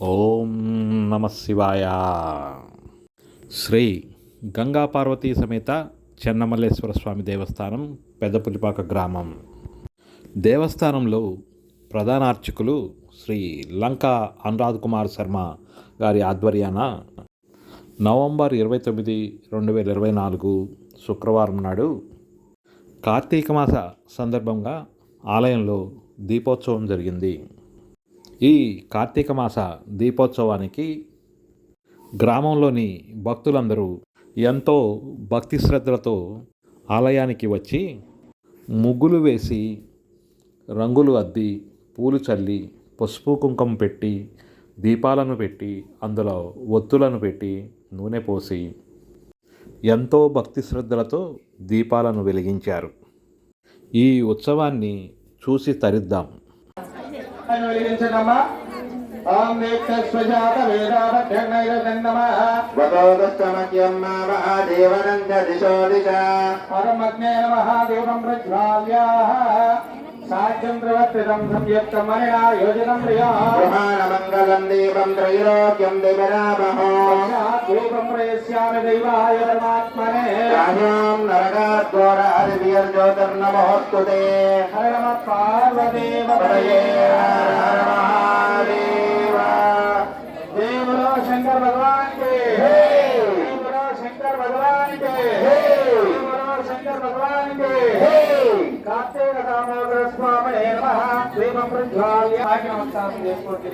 ఓం నమ శివాయ. శ్రీ గంగా పార్వతీ సమేత చెన్నమల్లేశ్వర స్వామి దేవస్థానం పెద్దపులిపాక గ్రామం. దేవస్థానంలో ప్రధాన అర్చకులు శ్రీ లంకా అనురాధ్ కుమార్ శర్మ గారి ఆధ్వర్యాన నవంబర్ ఇరవై తొమ్మిది రెండు వేల ఇరవై నాలుగు శుక్రవారం నాడు కార్తీక మాస సందర్భంగా ఆలయంలో దీపోత్సవం జరిగింది. ఈ కార్తీక మాస దీపోత్సవానికి గ్రామంలోని భక్తులందరూ ఎంతో భక్తి శ్రద్ధలతో ఆలయానికి వచ్చి ముగ్గులు వేసి రంగులు అద్ది పూలు చల్లి పసుపు కుంకుమ పెట్టి దీపాలను పెట్టి అందులో ఒత్తులను పెట్టి నూనె పోసి ఎంతో భక్తి శ్రద్ధలతో దీపాలను వెలిగించారు. ఈ ఉత్సవాన్ని చూసి తరిద్దాం. అని వెలిగించనమ్మా ఓం దీక్షస్వజాత వేదాభ్యన్నైరన్నమః వదోదస్తమక్యం మహాదేవనంద దిశో దిశ పరమగ్నే నమః దేవం ప్రజ్వాల్యాః. సాధ్యం ప్రవర్తితం సంయుక్తమనినా యోజనం ప్రియా. గృహాణమంగళం దీపం త్రైలోక్యం దివరామహో. దీపం ప్రయస్యామి దైవాయ పరమాత్మనే. రాహ్యం నరకాద్ఘోరాదివ్యర్జ్యోతిర్నమోస్తుతే హర నమ పార్వదేవ కే దేవలో శంకర్ భగవాన్ కే దేవలో శంకర్ భగవాన్ కే కార్తీక దామోదర స్వామి నమః దీపం ప్రజ్వాల్య నమస్కారం చేసుకోండి